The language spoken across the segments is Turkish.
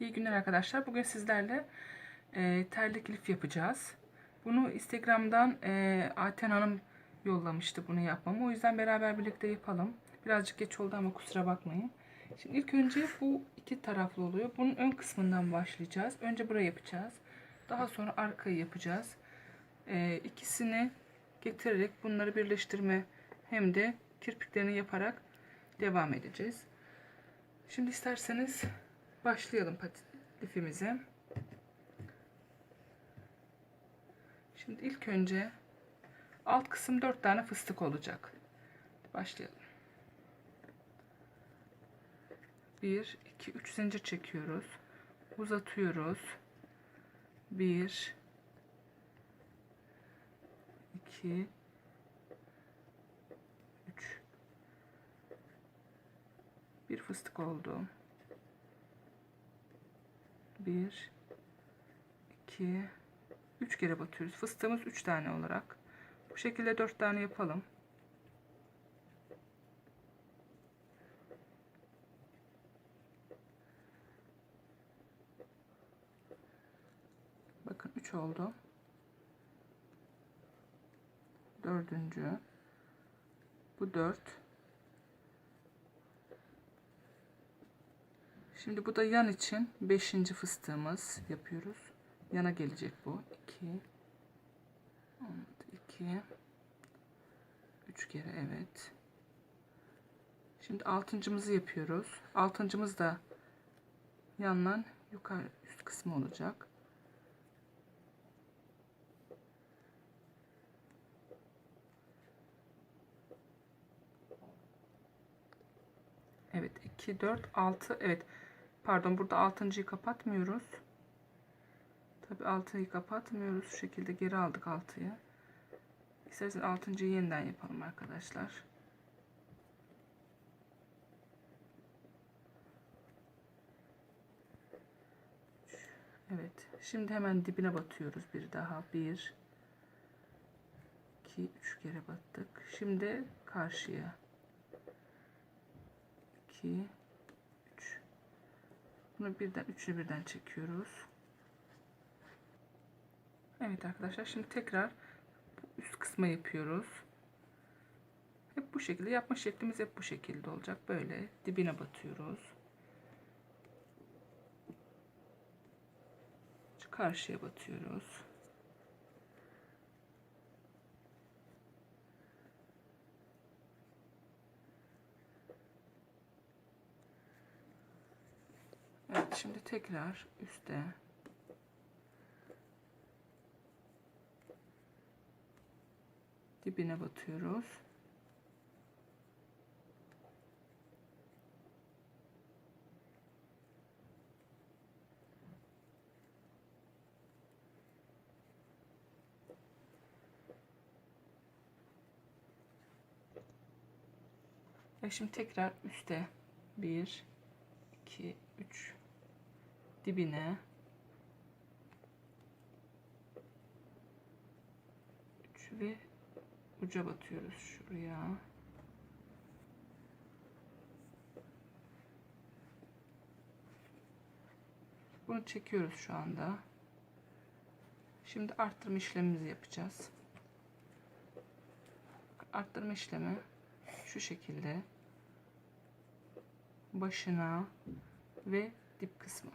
İyi günler arkadaşlar. Bugün sizlerle e, terlik lif yapacağız. Bunu Instagram'dan e, Ayten Hanım yollamıştı bunu yapmamı. O yüzden beraber birlikte yapalım. Birazcık geç oldu ama kusura bakmayın. Şimdi ilk önce bu iki taraflı oluyor. Bunun ön kısmından başlayacağız. Önce burayı yapacağız. Daha sonra arkayı yapacağız. E, ikisini getirerek bunları birleştirme hem de kirpiklerini yaparak devam edeceğiz. Şimdi isterseniz başlayalım lifimize. Şimdi ilk önce alt kısım 4 tane fıstık olacak. Başlayalım. 1 2 3 zincir çekiyoruz. Uzatıyoruz. 1 2 3 bir fıstık oldu. 1 2 3 kere batıyoruz. Fıstığımız 3 tane olarak. Bu şekilde 4 tane yapalım. Bakın 3 oldu. Dördüncü. Bu 4. Şimdi bu da yan için 5. fıstığımız yapıyoruz. Yana gelecek bu. 2 2 3 kere evet. Şimdi altıncımızı yapıyoruz. Altıncımız da yandan yukarı üst kısmı olacak. Evet 2 4 6 evet pardon burada altıncıyı kapatmıyoruz. Tabi altıyı kapatmıyoruz. Şu şekilde geri aldık altıyı. İsterseniz altıncıyı yeniden yapalım arkadaşlar. Evet şimdi hemen dibine batıyoruz bir daha. Bir 2 3 kere battık. Şimdi karşıya. 2 3 bunu birden üçlü birden çekiyoruz. Evet arkadaşlar şimdi tekrar üst kısma yapıyoruz. Hep bu şekilde yapma şeklimiz hep bu şekilde olacak. Böyle dibine batıyoruz. Karşıya batıyoruz Evet şimdi tekrar üste. Dibine batıyoruz. Şimdi tekrar üste. 1 2 3 dibine 3 ve uca batıyoruz şuraya. Bunu çekiyoruz şu anda. Şimdi arttırma işlemimizi yapacağız. Arttırma işlemi şu şekilde başına ve dip kısmı.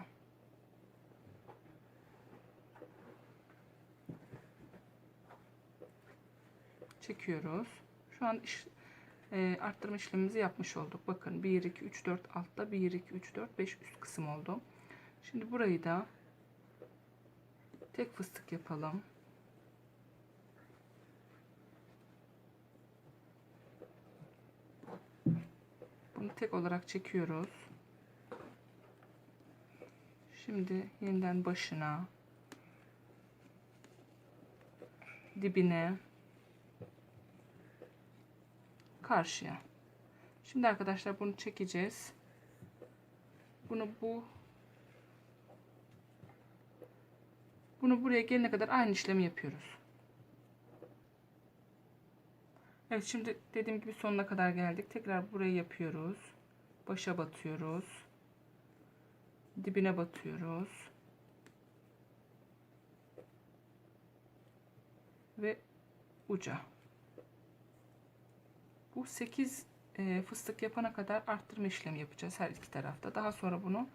Çekiyoruz. Şu an iş, e, arttırma işlemimizi yapmış olduk. Bakın 1, 2, 3, 4 altta 1, 2, 3, 4, 5 üst kısım oldu. Şimdi burayı da tek fıstık yapalım. Bunu tek olarak çekiyoruz. Şimdi yeniden başına dibine karşıya. Şimdi arkadaşlar bunu çekeceğiz. Bunu bu bunu buraya gelene kadar aynı işlemi yapıyoruz. Evet şimdi dediğim gibi sonuna kadar geldik. Tekrar burayı yapıyoruz. Başa batıyoruz. dibine batıyoruz. Ve uca. Bu 8 e, fıstık yapana kadar arttırma işlemi yapacağız her iki tarafta. Daha sonra bunu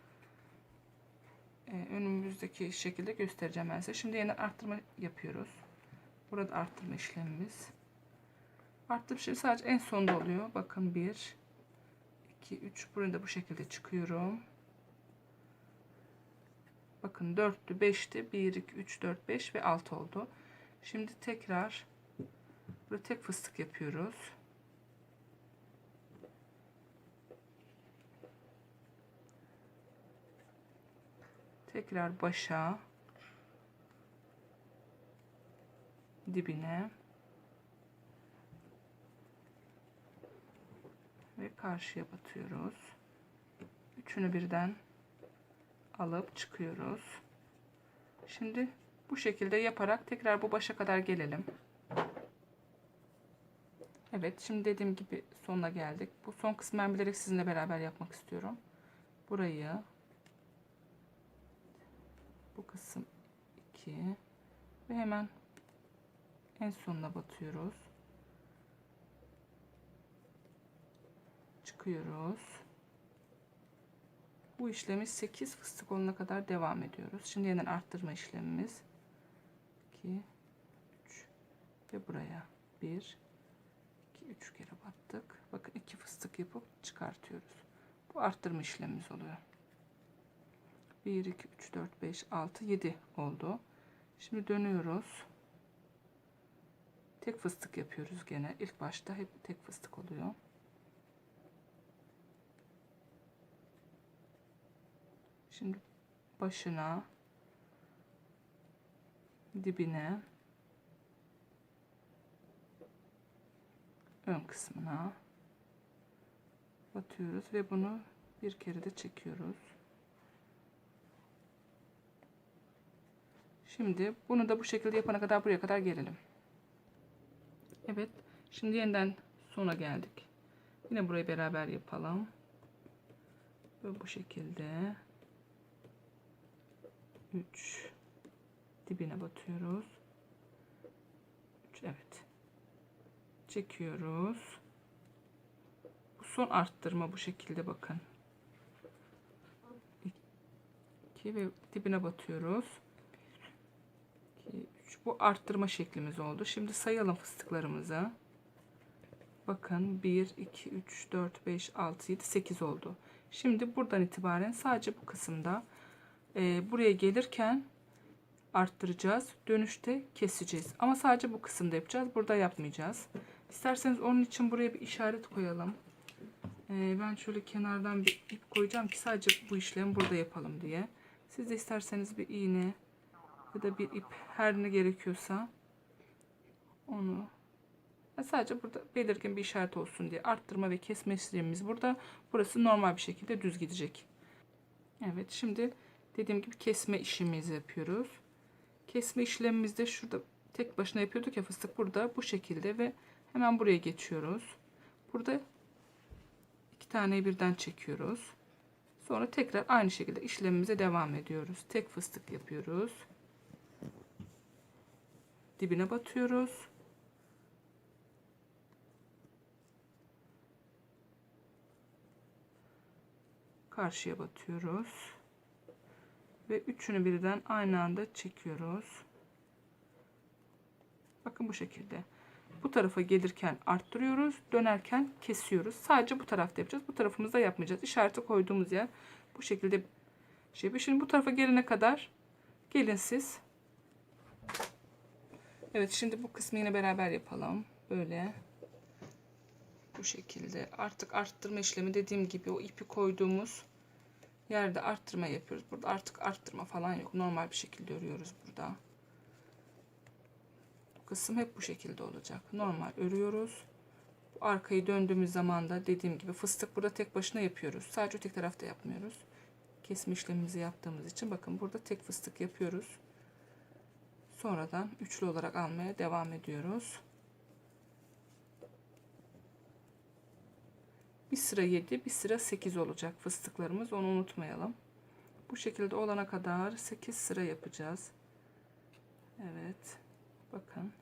e, önümüzdeki şekilde göstereceğim ben size. Şimdi yeniden arttırma yapıyoruz. Burada arttırma işlemimiz. Arttırma işlemi sadece en sonda oluyor. Bakın 1 2 3 buraya da bu şekilde çıkıyorum. Bakın 4'tü 5'ti 1 2 3 4 5 ve 6 oldu. Şimdi tekrar burada tek fıstık yapıyoruz. Tekrar başa dibine ve karşıya batıyoruz. Üçünü birden alıp çıkıyoruz. Şimdi bu şekilde yaparak tekrar bu başa kadar gelelim. Evet şimdi dediğim gibi sonuna geldik. Bu son kısmı ben bilerek sizinle beraber yapmak istiyorum. Burayı bu kısım 2 ve hemen en sonuna batıyoruz. Çıkıyoruz. Bu işlemi 8 fıstık olana kadar devam ediyoruz. Şimdi yeniden arttırma işlemimiz. 2 3 ve buraya 1 2 3 kere battık. Bakın 2 fıstık yapıp çıkartıyoruz. Bu arttırma işlemimiz oluyor. 1 2 3 4 5 6 7 oldu. Şimdi dönüyoruz. Tek fıstık yapıyoruz gene. İlk başta hep tek fıstık oluyor. Şimdi başına dibine ön kısmına batıyoruz ve bunu bir kere de çekiyoruz. Şimdi bunu da bu şekilde yapana kadar buraya kadar gelelim. Evet. Şimdi yeniden sona geldik. Yine burayı beraber yapalım. Ve bu şekilde 3 dibine batıyoruz. 3 evet. Çekiyoruz. Bu son arttırma bu şekilde bakın. 2 ve dibine batıyoruz. 2 3 bu arttırma şeklimiz oldu. Şimdi sayalım fıstıklarımızı. Bakın 1 2 3 4 5 6 7 8 oldu. Şimdi buradan itibaren sadece bu kısımda e, buraya gelirken arttıracağız. Dönüşte keseceğiz. Ama sadece bu kısımda yapacağız. Burada yapmayacağız. İsterseniz onun için buraya bir işaret koyalım. E, ben şöyle kenardan bir ip koyacağım ki sadece bu işlemi burada yapalım diye. Siz de isterseniz bir iğne ya da bir ip her ne gerekiyorsa onu sadece burada belirgin bir işaret olsun diye arttırma ve kesme işlemimiz burada. Burası normal bir şekilde düz gidecek. Evet şimdi dediğim gibi kesme işimizi yapıyoruz. Kesme işlemimizde şurada tek başına yapıyorduk ya fıstık burada bu şekilde ve hemen buraya geçiyoruz. Burada iki taneyi birden çekiyoruz. Sonra tekrar aynı şekilde işlemimize devam ediyoruz. Tek fıstık yapıyoruz. Dibine batıyoruz. Karşıya batıyoruz ve üçünü birden aynı anda çekiyoruz. Bakın bu şekilde. Bu tarafa gelirken arttırıyoruz. Dönerken kesiyoruz. Sadece bu tarafta yapacağız. Bu tarafımızda yapmayacağız. İşareti koyduğumuz yer bu şekilde şey. Şimdi bu tarafa gelene kadar gelin siz. Evet şimdi bu kısmı yine beraber yapalım. Böyle. Bu şekilde. Artık arttırma işlemi dediğim gibi o ipi koyduğumuz yerde arttırma yapıyoruz. Burada artık arttırma falan yok. Normal bir şekilde örüyoruz burada. Bu kısım hep bu şekilde olacak. Normal örüyoruz. Bu arkayı döndüğümüz zaman da dediğim gibi fıstık burada tek başına yapıyoruz. Sadece tek tarafta yapmıyoruz. Kesme işlemimizi yaptığımız için bakın burada tek fıstık yapıyoruz. Sonradan üçlü olarak almaya devam ediyoruz. Bir sıra 7, bir sıra 8 olacak fıstıklarımız. Onu unutmayalım. Bu şekilde olana kadar 8 sıra yapacağız. Evet. Bakın.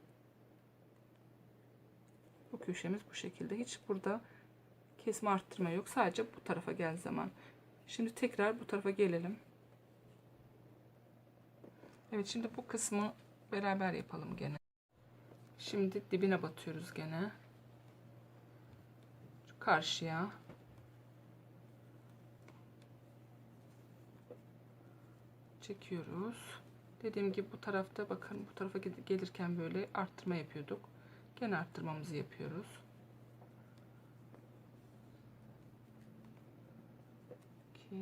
Bu köşemiz bu şekilde. Hiç burada kesme arttırma yok. Sadece bu tarafa gel zaman. Şimdi tekrar bu tarafa gelelim. Evet şimdi bu kısmı beraber yapalım gene. Şimdi dibine batıyoruz gene. Şu karşıya. Çekiyoruz. Dediğim gibi bu tarafta bakın bu tarafa gel- gelirken böyle arttırma yapıyorduk. Gene arttırmamızı yapıyoruz. İki.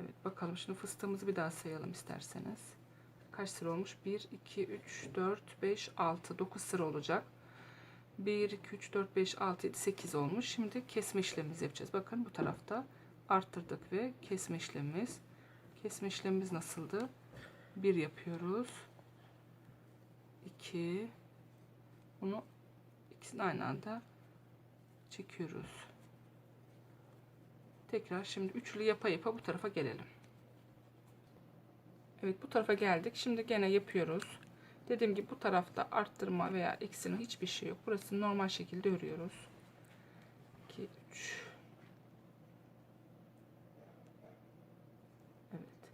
Evet bakalım şimdi fıstığımızı bir daha sayalım isterseniz. Kaç sıra olmuş? 1, 2, 3, 4, 5, 6, 9 sıra olacak. 1, 2, 3, 4, 5, 6, 7, 8 olmuş. Şimdi kesme işlemimizi yapacağız. Bakın bu tarafta arttırdık ve kesme işlemimiz. Kesme işlemimiz nasıldı? 1 yapıyoruz. 2 bunu ikisini aynı anda çekiyoruz. Tekrar şimdi üçlü yapa yapa bu tarafa gelelim. Evet bu tarafa geldik. Şimdi gene yapıyoruz. Dediğim gibi bu tarafta arttırma veya eksilme hiçbir şey yok. Burası normal şekilde örüyoruz. 2 3 Evet.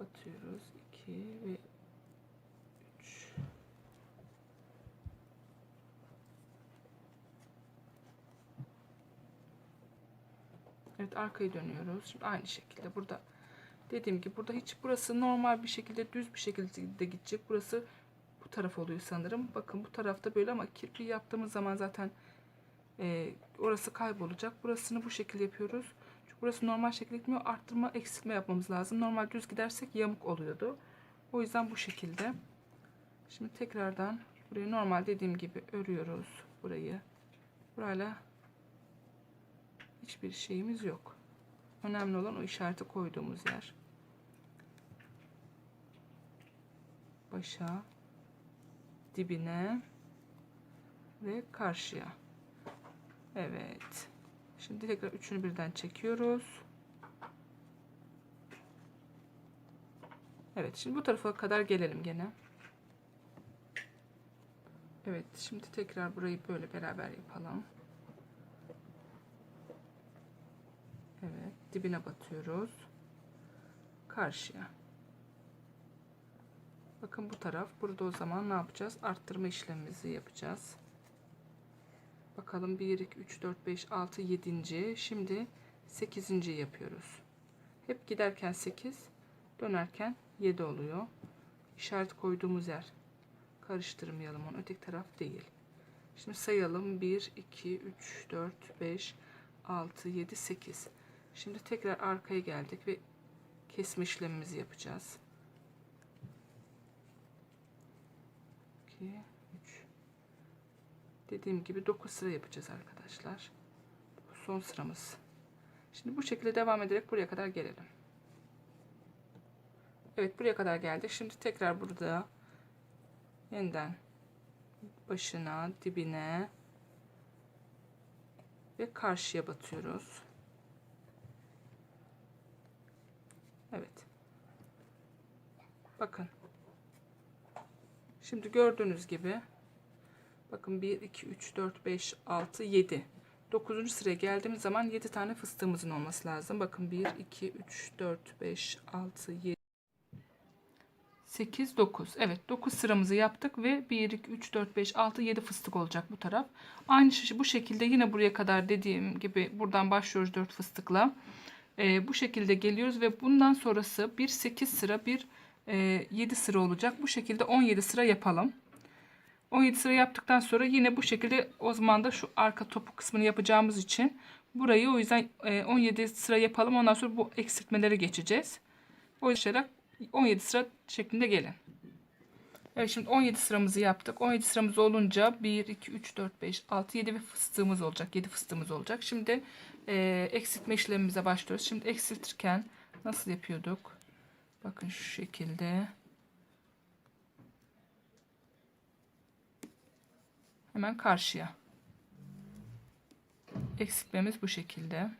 Batıyoruz. 2 ve 3 Evet arkayı dönüyoruz. Şimdi aynı şekilde burada dediğim gibi burada hiç burası normal bir şekilde düz bir şekilde gidecek. Burası bu taraf oluyor sanırım. Bakın bu tarafta böyle ama kirpi yaptığımız zaman zaten e, orası kaybolacak. Burasını bu şekilde yapıyoruz. Çünkü burası normal şekilde gitmiyor. Arttırma eksiltme yapmamız lazım. Normal düz gidersek yamuk oluyordu. O yüzden bu şekilde. Şimdi tekrardan burayı normal dediğim gibi örüyoruz burayı. Burayla hiçbir şeyimiz yok. Önemli olan o işareti koyduğumuz yer. Başa, dibine ve karşıya. Evet. Şimdi tekrar üçünü birden çekiyoruz. Evet, şimdi bu tarafa kadar gelelim gene. Evet, şimdi tekrar burayı böyle beraber yapalım. Evet, dibine batıyoruz. Karşıya. Bakın bu taraf. Burada o zaman ne yapacağız? Arttırma işlemimizi yapacağız. Bakalım 1, 2, 3, 4, 5, 6, 7. Şimdi 8. yapıyoruz. Hep giderken 8, dönerken 7 oluyor. İşaret koyduğumuz yer. Karıştırmayalım onu. Öteki taraf değil. Şimdi sayalım. 1, 2, 3, 4, 5, 6, 7, 8. Şimdi tekrar arkaya geldik ve kesme işlemimizi yapacağız. 2, 3. Dediğim gibi 9 sıra yapacağız arkadaşlar. Bu son sıramız. Şimdi bu şekilde devam ederek buraya kadar gelelim. Evet buraya kadar geldik. Şimdi tekrar burada yeniden başına, dibine ve karşıya batıyoruz. Evet. Bakın. Şimdi gördüğünüz gibi bakın 1 2 3 4 5 6 7 9. sıraya geldiğimiz zaman 7 tane fıstığımızın olması lazım. Bakın 1 2 3 4 5 6 7 8 9. Evet 9 sıramızı yaptık ve 1 2 3 4 5 6 7 fıstık olacak bu taraf. Aynı bu şekilde yine buraya kadar dediğim gibi buradan başlıyoruz 4 fıstıkla. Ee, bu şekilde geliyoruz ve bundan sonrası bir 8 sıra bir 7 sıra olacak. Bu şekilde 17 sıra yapalım. 17 sıra yaptıktan sonra yine bu şekilde o zaman da şu arka topuk kısmını yapacağımız için burayı o yüzden e, 17 sıra yapalım. Ondan sonra bu eksiltmelere geçeceğiz. O yüzden 17 sıra şeklinde gelin. Evet şimdi 17 sıramızı yaptık. 17 sıramız olunca 1, 2, 3, 4, 5, 6, 7 ve fıstığımız olacak. 7 fıstığımız olacak. Şimdi e, eksiltme işlemimize başlıyoruz. Şimdi eksiltirken nasıl yapıyorduk? Bakın şu şekilde. Hemen karşıya. Eksiltmemiz bu şekilde.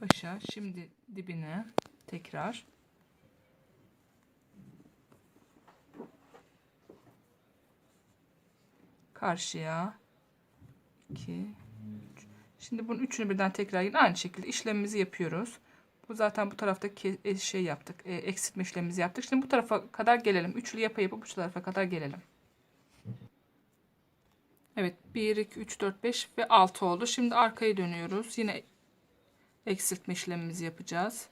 Başa şimdi dibine tekrar karşıya 2 3 Şimdi bunun üçünü birden tekrar yine aynı şekilde işlemimizi yapıyoruz. Bu zaten bu tarafta e, şey yaptık. E, eksiltme işlemimizi yaptık. Şimdi bu tarafa kadar gelelim. Üçlü yapa yapıp bu tarafa kadar gelelim. Evet 1 2 3 4 5 ve 6 oldu. Şimdi arkaya dönüyoruz. Yine eksiltme işlemimizi yapacağız.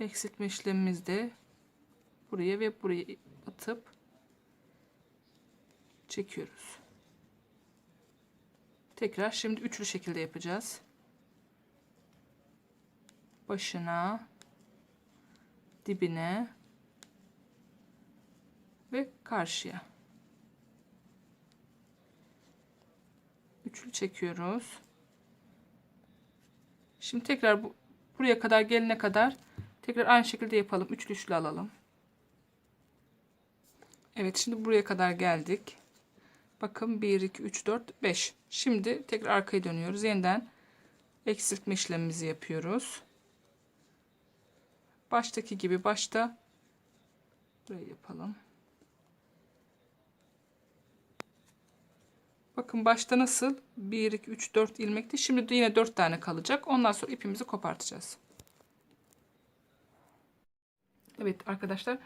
Eksiltme işlemimizde buraya ve buraya atıp çekiyoruz. Tekrar şimdi üçlü şekilde yapacağız. Başına, dibine ve karşıya. Üçlü çekiyoruz. Şimdi tekrar bu, buraya kadar gelene kadar tekrar aynı şekilde yapalım. Üçlü üçlü alalım. Evet şimdi buraya kadar geldik. Bakın 1, 2, 3, 4, 5. Şimdi tekrar arkaya dönüyoruz. Yeniden eksiltme işlemimizi yapıyoruz. Baştaki gibi başta burayı yapalım. Bakın başta nasıl 1, 2, 3, 4 ilmekti. Şimdi de yine 4 tane kalacak. Ondan sonra ipimizi kopartacağız. Evet arkadaşlar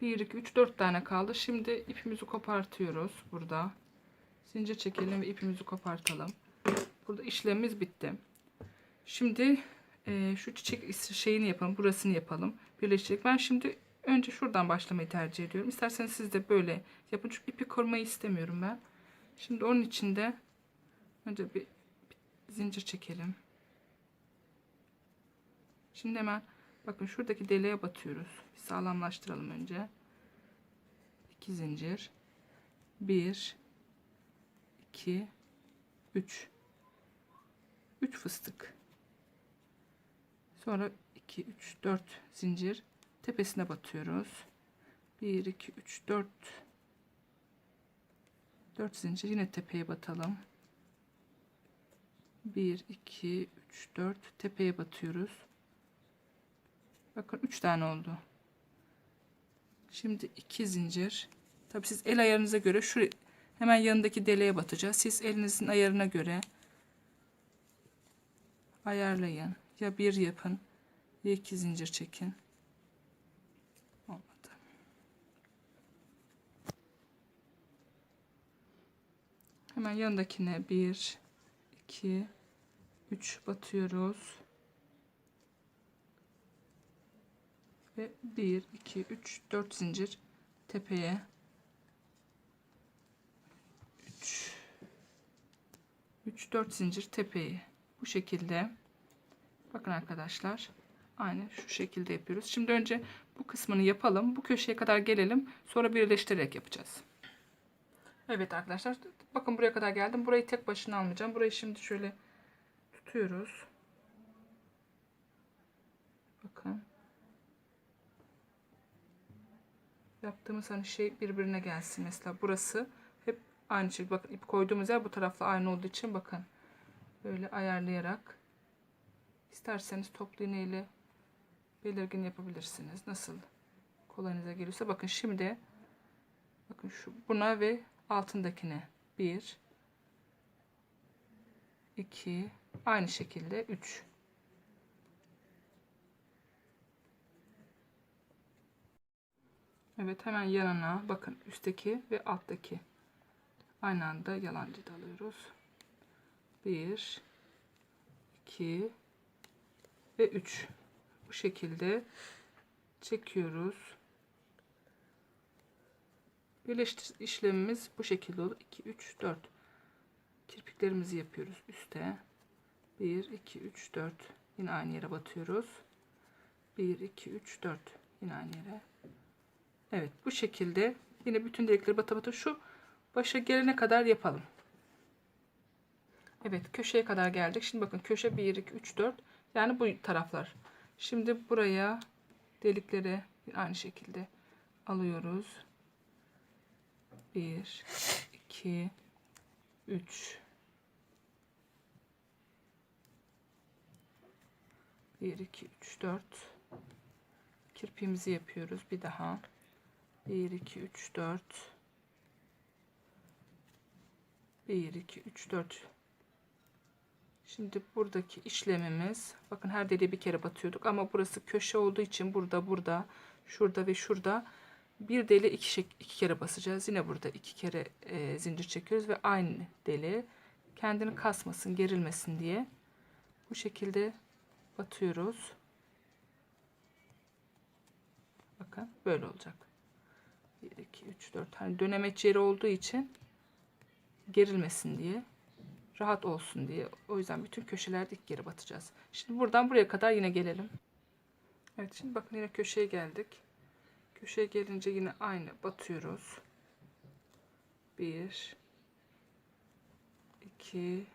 1, 2, 3, 4 tane kaldı. Şimdi ipimizi kopartıyoruz burada. Zincir çekelim ve ipimizi kopartalım. Burada işlemimiz bitti. Şimdi e, şu çiçek şeyini yapalım. Burasını yapalım. Birleştirerek. Ben şimdi önce şuradan başlamayı tercih ediyorum. İsterseniz siz de böyle yapın. Çünkü ipi korumayı istemiyorum ben. Şimdi onun için de önce bir, bir zincir çekelim. Şimdi hemen bakın şuradaki deliğe batıyoruz. Bir sağlamlaştıralım önce. 2 zincir. 1 2 3 3 fıstık. Sonra 2 3 4 zincir tepesine batıyoruz. 1 2 3 4 4 zincir yine tepeye batalım. 1 2 3 4 tepeye batıyoruz. Bakın 3 tane oldu. Şimdi 2 zincir. Tabi siz el ayarınıza göre şu hemen yanındaki deliğe batacağız. Siz elinizin ayarına göre ayarlayın. Ya bir yapın ya iki zincir çekin. Olmadı. Hemen yanındakine bir, iki, üç batıyoruz. Ve bir, iki, üç, dört zincir tepeye 3 3 4 zincir tepeyi bu şekilde. Bakın arkadaşlar aynı şu şekilde yapıyoruz. Şimdi önce bu kısmını yapalım. Bu köşeye kadar gelelim. Sonra birleştirerek yapacağız. Evet arkadaşlar bakın buraya kadar geldim. Burayı tek başına almayacağım. Burayı şimdi şöyle tutuyoruz. Bakın. Yaptığımız hani şey birbirine gelsin mesela. Burası aynı şekilde bakın ip koyduğumuz yer bu tarafla aynı olduğu için bakın. Böyle ayarlayarak isterseniz toplu iğne ile belirgin yapabilirsiniz. Nasıl kolayınıza geliyorsa. Bakın şimdi bakın şu buna ve altındakine. 1 2 aynı şekilde 3 Evet hemen yanına bakın üstteki ve alttaki aynı anda yalancı da alıyoruz. 1 2 ve 3 bu şekilde çekiyoruz. Birleştir işlemimiz bu şekilde olur. 2 3 4 kirpiklerimizi yapıyoruz üste. 1 2 3 4 yine aynı yere batıyoruz. 1 2 3 4 yine aynı yere Evet bu şekilde yine bütün delikleri bata bata şu başa gelene kadar yapalım. Evet köşeye kadar geldik. Şimdi bakın köşe 1 2 3 4 Yani bu taraflar. Şimdi buraya delikleri aynı şekilde alıyoruz. 1 2 3 1 2 3 4 kirpiğimizi yapıyoruz bir daha 1 2 3 4 1 2 3 4 Şimdi buradaki işlemimiz bakın her deliğe bir kere batıyorduk ama burası köşe olduğu için burada burada şurada ve şurada bir deli iki, iki kere basacağız. Yine burada iki kere e, zincir çekiyoruz ve aynı deli kendini kasmasın, gerilmesin diye bu şekilde batıyoruz. Bakın böyle olacak. 1 2 3 4 hani dönemeç yeri olduğu için gerilmesin diye rahat olsun diye. O yüzden bütün köşelerde ilk kere batacağız. Şimdi buradan buraya kadar yine gelelim. Evet şimdi bakın yine köşeye geldik. Köşeye gelince yine aynı batıyoruz. 1 2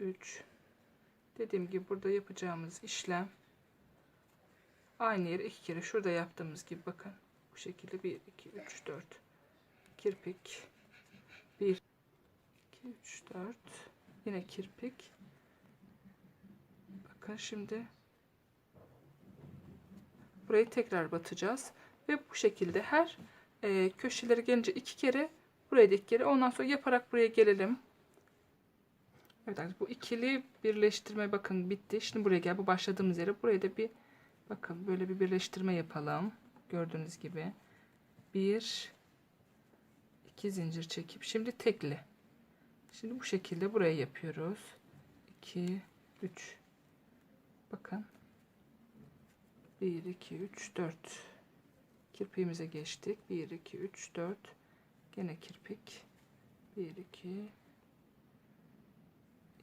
3 Dediğim gibi burada yapacağımız işlem aynı yere iki kere şurada yaptığımız gibi bakın bu şekilde 1 2 3 4 kirpik 1 2 3 4 yine kirpik. Bakın şimdi burayı tekrar batacağız. Ve bu şekilde her e, köşeleri gelince iki kere buraya da kere. Ondan sonra yaparak buraya gelelim. Evet bu ikili birleştirme bakın bitti. Şimdi buraya gel bu başladığımız yere buraya da bir bakın böyle bir birleştirme yapalım. Gördüğünüz gibi. Bir iki zincir çekip şimdi tekli Şimdi bu şekilde buraya yapıyoruz. 2 3 Bakın. 1 2 3 4 Kirpiğimize geçtik. 1 2 3 4 Gene kirpik. 1 2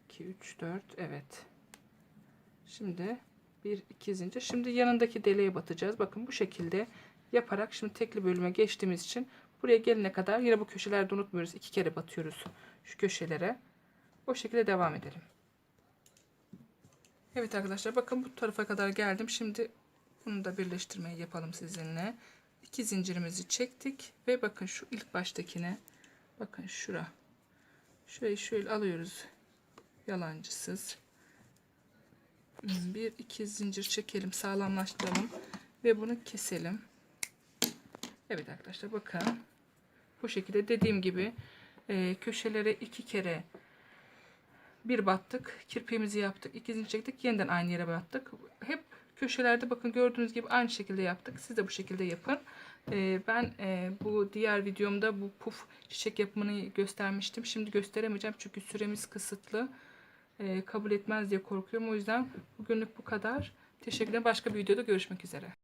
2 3 4 Evet. Şimdi 1 2 zincir. Şimdi yanındaki deliğe batacağız. Bakın bu şekilde yaparak şimdi tekli bölüme geçtiğimiz için buraya gelene kadar yine bu köşelerde unutmuyoruz. iki kere batıyoruz şu köşelere. O şekilde devam edelim. Evet arkadaşlar bakın bu tarafa kadar geldim. Şimdi bunu da birleştirmeyi yapalım sizinle. İki zincirimizi çektik ve bakın şu ilk baştakine bakın şura. Şurayı şöyle alıyoruz. Yalancısız. Bir iki zincir çekelim, sağlamlaştıralım ve bunu keselim. Evet arkadaşlar bakın. Bu şekilde dediğim gibi e, köşelere iki kere bir battık. Kirpiğimizi yaptık. iki zincir çektik. Yeniden aynı yere battık. Hep köşelerde bakın gördüğünüz gibi aynı şekilde yaptık. Siz de bu şekilde yapın. E, ben e, bu diğer videomda bu puf çiçek yapımını göstermiştim. Şimdi gösteremeyeceğim çünkü süremiz kısıtlı. E, kabul etmez diye korkuyorum. O yüzden bugünlük bu kadar. Teşekkürler. Başka bir videoda görüşmek üzere.